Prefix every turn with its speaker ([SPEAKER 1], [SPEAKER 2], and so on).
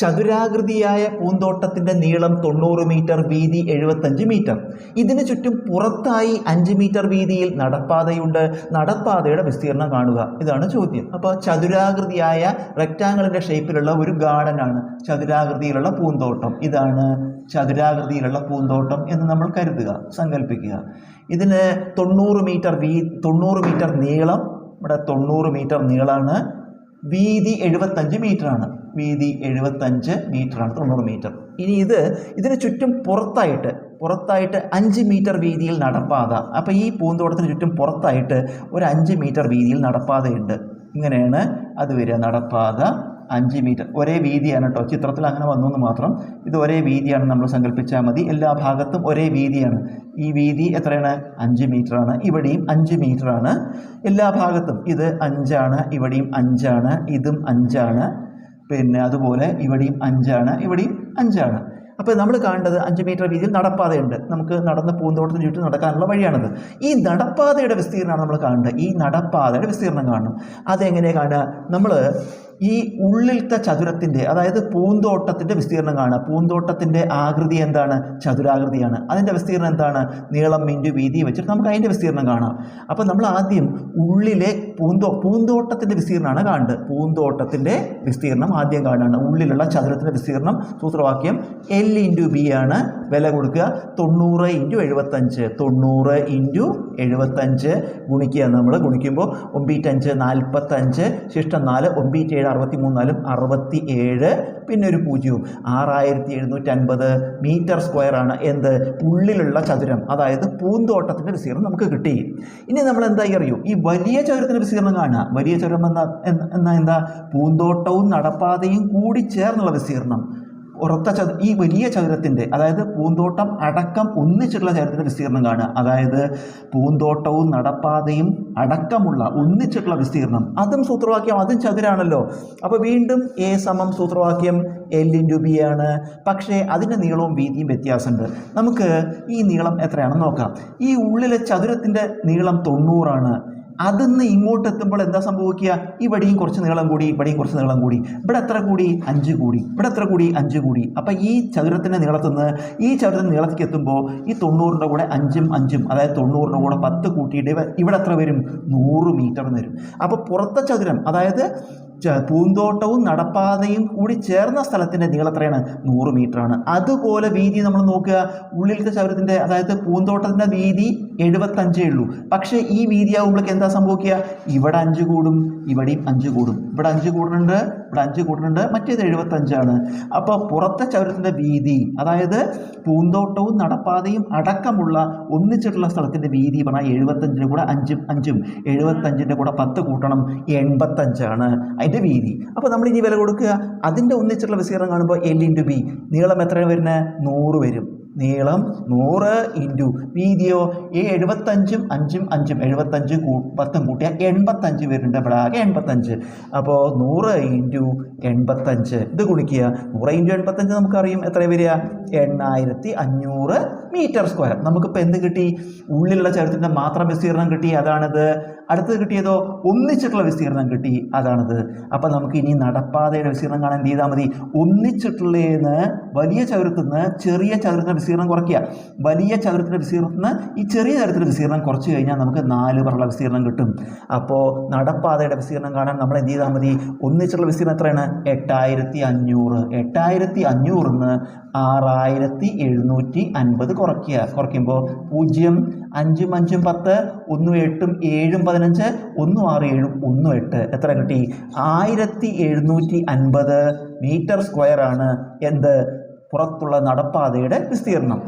[SPEAKER 1] ചതുരാകൃതിയായ പൂന്തോട്ടത്തിന്റെ നീളം തൊണ്ണൂറ് മീറ്റർ വീതി എഴുപത്തഞ്ച് മീറ്റർ. ഇതിന് ചുറ്റും പുറത്തായി അഞ്ച് മീറ്റർ വീതിയിൽ നടപ്പാതയുണ്ട്. നടപ്പാതയുടെ വിസ്തീർണം കാണുക. ഇതാണ് ചോദ്യം. അപ്പോൾ ചതുരാകൃതിയായ റെക്റ്റാങ്കിളിന്റെ ഷേപ്പിലുള്ള ഒരു ഗാർഡൻ ആണ് ചതുരാകൃതിയിലുള്ള പൂന്തോട്ടം. ഇതാണ് ചതുരാകൃതിയിലുള്ള പൂന്തോട്ടം എന്ന് നമ്മൾ കരുതുക സങ്കല്പിക്കുക ഇതിന് തൊണ്ണൂറ് മീറ്റർ വീ തൊണ്ണൂറ് മീറ്റർ നീളം. ഇവിടെ തൊണ്ണൂറ് മീറ്റർ നീളമാണ് വീതി എഴുപത്തഞ്ച് മീറ്ററാണ്. വീതി എഴുപത്തഞ്ച് മീറ്ററാണ് തൊണ്ണൂറ് മീറ്റർ. ഇനി ഇത് ഇതിന് ചുറ്റും പുറത്തായിട്ട് പുറത്തായിട്ട് അഞ്ച് മീറ്റർ വീതിയിൽ നടപ്പാത. അപ്പോൾ ഈ പൂന്തോട്ടത്തിന് ചുറ്റും പുറത്തായിട്ട് ഒരു അഞ്ച് മീറ്റർ വീതിയിൽ നടപ്പാതയുണ്ട്. ഇങ്ങനെയാണ് അത് വരിക നടപ്പാത. അഞ്ച് മീറ്റർ. ഒരേ വീതിയാണ് കേട്ടോ ചിത്രത്തിൽ അങ്ങനെ വന്നു എന്ന് മാത്രം ഇത് ഒരേ വീതിയാണ് നമ്മൾ സങ്കല്പിച്ചാൽ മതി. എല്ലാ ഭാഗത്തും ഒരേ വീതിയാണ്. ഈ വീതി എത്രയാണ്? അഞ്ച് മീറ്ററാണ്. ഇവിടെയും അഞ്ച് മീറ്ററാണ്. എല്ലാ ഭാഗത്തും ഇത് അഞ്ചാണ് ഇവിടെയും അഞ്ചാണ് ഇതും അഞ്ചാണ്. പിന്നെ അതുപോലെ ഇവിടെയും അഞ്ചാണ് ഇവിടെയും അഞ്ചാണ്. അപ്പോൾ നമ്മൾ കാണേണ്ടത് അഞ്ച് മീറ്റർ വീതിയിൽ നടപ്പാതയുണ്ട്. നമുക്ക് നടന്ന് പൂന്തോട്ടത്തിന് ചുറ്റും നടക്കാനുള്ള വഴിയാണത്. ഈ നടപ്പാതയുടെ വിസ്തീർണമാണ് നമ്മൾ കാണേണ്ടത്. ഈ നടപ്പാതയുടെ വിസ്തീർണം കാണണം. അതെങ്ങനെയാണ് കാണുക? നമ്മൾ ഈ ഉള്ളിലത്തെ ചതുരത്തിന്റെ അതായത് പൂന്തോട്ടത്തിന്റെ വിസ്തീർണം കാണുക. പൂന്തോട്ടത്തിന്റെ ആകൃതി എന്താണ്? ചതുരാകൃതിയാണ്. അതിന്റെ വിസ്തീർണം എന്താണ്? നീളം മിന്റു വീതി വെച്ചിട്ട് നമുക്ക് അതിന്റെ വിസ്തീർണം കാണാം. അപ്പോൾ നമ്മൾ ആദ്യം ഉള്ളിലെ പൂന്തോ പൂന്തോട്ടത്തിന്റെ വിസ്തീർണമാണ് കാണേണ്ടത്. പൂന്തോട്ടത്തിന്റെ വിസ്തീർണം ആദ്യം കാണുകയാണ് ഉള്ളിലുള്ള ചതുരത്തിന്റെ വിസ്തീർണം സൂത്രവാക്യം എൽ ഇന്റു ബി ആണ് വില കൊടുക്കുക. തൊണ്ണൂറ് ഇന്റു എഴുപത്തഞ്ച്. തൊണ്ണൂറ് ഇന്റു എഴുപത്തഞ്ച് ഗുണിക്കുക. നമ്മൾ ഗുണിക്കുമ്പോൾ ഒമ്പീറ്റഞ്ച് നാൽപ്പത്തഞ്ച് ശിഷ്ടം നാല് ഒമ്പീറ്റേഴ് അറുപത്തി മൂന്നാലും അറുപത്തി ഏഴ് പിന്നെ ഒരു പൂജ്യവും. ആറായിരത്തി എഴുന്നൂറ്റി അൻപത് മീറ്റർ സ്ക്വയർ ആണ് എന്ത്? ഉള്ളിലുള്ള ചതുരം. അതായത് പൂന്തോട്ടത്തിന്റെ വിസ്തീർണം നമുക്ക് കിട്ടി. ഇനി നമ്മൾ എന്തായി അറിയൂ? ഈ വലിയ ചതുരത്തിന്റെ വിസ്തീർണം കാണുക. വലിയ ചതുരം എന്നാ എന്നാ എന്താ? പൂന്തോട്ടവും നടപ്പാതയും കൂടി ചേർന്നുള്ള വിസ്തീർണം ഉറത്ത ചതു ഈ വലിയ ചതുരത്തിന്റെ അതായത് പൂന്തോട്ടം അടക്കം ഒന്നിച്ചിട്ടുള്ള ചതുരത്തിന്റെ വിസ്തീർണം കാണുക. അതായത് പൂന്തോട്ടവും നടപ്പാതയും അടക്കമുള്ള ഒന്നിച്ചിട്ടുള്ള വിസ്തീർണം അതും സൂത്രവാക്യം അതും ചതുരാണല്ലോ. അപ്പോൾ വീണ്ടും എ സമം സൂത്രവാക്യം എൽ ഇന്റു ബി ആണ്. പക്ഷേ അതിന്റെ നീളവും വീതിയും വ്യത്യാസമുണ്ട്. നമുക്ക് ഈ നീളം എത്രയാണെന്ന് നോക്കാം. ഈ ഉള്ളിലെ ചതുരത്തിന്റെ നീളം തൊണ്ണൂറാണ്. അതിന്ന് ഇങ്ങോട്ട് എത്തുമ്പോൾ എന്താ സംഭവിക്കുക? ഇവിടെയും കുറച്ച് നീളം കൂടി ഇവിടെയും കുറച്ച് നീളം കൂടി. ഇവിടെ എത്ര കൂടി? അഞ്ച് കൂടി. ഇവിടെ എത്ര കൂടി? അഞ്ച് കൂടി. അപ്പം ഈ ചതുരത്തിന്റെ നീളത്തുനിന്ന് ഈ ചതുരത്തിന്റെ നീളത്തേക്ക് എത്തുമ്പോൾ ഈ തൊണ്ണൂറിന്റെ കൂടെ അഞ്ചും അഞ്ചും അതായത് തൊണ്ണൂറിന്റെ കൂടെ പത്ത് കൂട്ടിയിട്ട് ഇവ- ഇവിടെ എത്ര വരും? നൂറ് മീറ്റർ എന്ന് വരും. അപ്പോൾ പുറത്തെ ചതുരം അതായത് പൂന്തോട്ടവും നടപ്പാതയും കൂടി ചേർന്ന സ്ഥലത്തിന്റെ നീളം എത്രയാണ്? നൂറ് ആണ്. അതുപോലെ വീതി നമ്മൾ നോക്കുക. ഉള്ളിലത്തെ ചതുരത്തിന്റെ അതായത് പൂന്തോട്ടത്തിന്റെ വീതി എഴുപത്തഞ്ചേ ഉള്ളൂ. പക്ഷേ ഈ വീതിയാകുമ്പോഴേക്ക് എന്താ സംഭവിക്കുക? ഇവിടെ അഞ്ച് കൂടും ഇവിടെയും അഞ്ച് കൂടും. ഇവിടെ അഞ്ച് കൂടുന്നുണ്ട് ഇവിടെ അഞ്ച് കൂടുന്നുണ്ട് മറ്റേത് എഴുപത്തഞ്ചാണ്. അപ്പോൾ പുറത്തെ ചൗരത്തിന്റെ വീതി അതായത് പൂന്തോട്ടവും നടപ്പാതയും അടക്കമുള്ള ഒന്നിച്ചിട്ടുള്ള സ്ഥലത്തിന്റെ വീതി പറഞ്ഞാൽ എഴുപത്തഞ്ചിന്റെ കൂടെ അഞ്ചും അഞ്ചും. എഴുപത്തഞ്ചിന്റെ കൂടെ പത്ത് കൂട്ടണം എൺപത്തഞ്ചാണ് അതിന്റെ വീതി. അപ്പോൾ നമ്മൾ ഇനി വില കൊടുക്കുക. അതിന്റെ ഒന്നിച്ചിട്ടുള്ള വിസ്തീർണം കാണുമ്പോൾ എൽ ഇന്റു ബി നീളം എത്രയാണ് വരുന്നത്? നൂറ് വരും. നീളം നൂറ് ഇന്റു വീതിയോ ഈ എഴുപത്തഞ്ചും അഞ്ചും അഞ്ചും എഴുപത്തഞ്ച് കൂ പത്തും കൂട്ടിയാൽ എൺപത്തഞ്ച് വരുന്നുണ്ട്. ഇവിടെ ആകെ എൺപത്തഞ്ച്. അപ്പോൾ നൂറ് ഇന്റു എൺപത്തഞ്ച്. ഇത് ഗുണിക്കുക. നൂറ് ഇന്റു എൺപത്തഞ്ച് നമുക്കറിയും എത്ര വരിക? എണ്ണായിരത്തി അഞ്ഞൂറ് മീറ്റർ സ്ക്വയർ നമുക്കിപ്പോൾ എന്ത് കിട്ടി? ഉള്ളിലുള്ള ചതുരത്തിന്റെ മാത്രം വിസ്തീർണം കിട്ടി അതാണിത്. അടുത്തത് കിട്ടിയതോ? ഒന്നിച്ചിട്ടുള്ള വിസ്തീർണം കിട്ടി അതാണിത്. അപ്പോൾ നമുക്ക് ഇനി നടപ്പാതയുടെ വിസ്തീർണം കാണാൻ എന്ത് ചെയ്താൽ മതി? ഒന്നിച്ചിട്ടുള്ളതിന് വലിയ ചതുരത്തിൽ നിന്ന് ചെറിയ ചതുരത്തിന്റെ വിസ്തീർണം കുറയ്ക്കുക. വലിയ ചതുരത്തിന്റെ വിസ്തീർണത്തിൽ ഈ ചെറിയ ചതുരത്തിന്റെ വിസ്തീർണം കുറച്ച് കഴിഞ്ഞാൽ നമുക്ക് നാല് പറഞ്ഞ വിസ്തീർണം കിട്ടും. അപ്പോൾ നടപ്പാതയുടെ വിസ്തീർണം കാണാൻ നമ്മൾ എന്ത് ചെയ്താൽ മതി? ഒന്നിച്ചിട്ടുള്ള വിസ്തീർണം എത്രയാണ്? എട്ടായിരത്തി അഞ്ഞൂറ്. എട്ടായിരത്തി അഞ്ഞൂറിന്ന് ആറായിരത്തി എഴുന്നൂറ്റി അൻപത് കുറയ്ക്കുക. കുറയ്ക്കുമ്പോൾ പൂജ്യം അഞ്ചും അഞ്ചും പത്ത് ഒന്നും എട്ടും ഏഴും പതിനഞ്ച് ഒന്നും ആറ് ഏഴും ഒന്നും എട്ട്. എത്ര കിട്ടി? ആയിരത്തി എഴുന്നൂറ്റി അൻപത് മീറ്റർ സ്ക്വയർ ആണ് എന്ത്? പുറത്തുള്ള നടപ്പാതയുടെ വിസ്തീർണം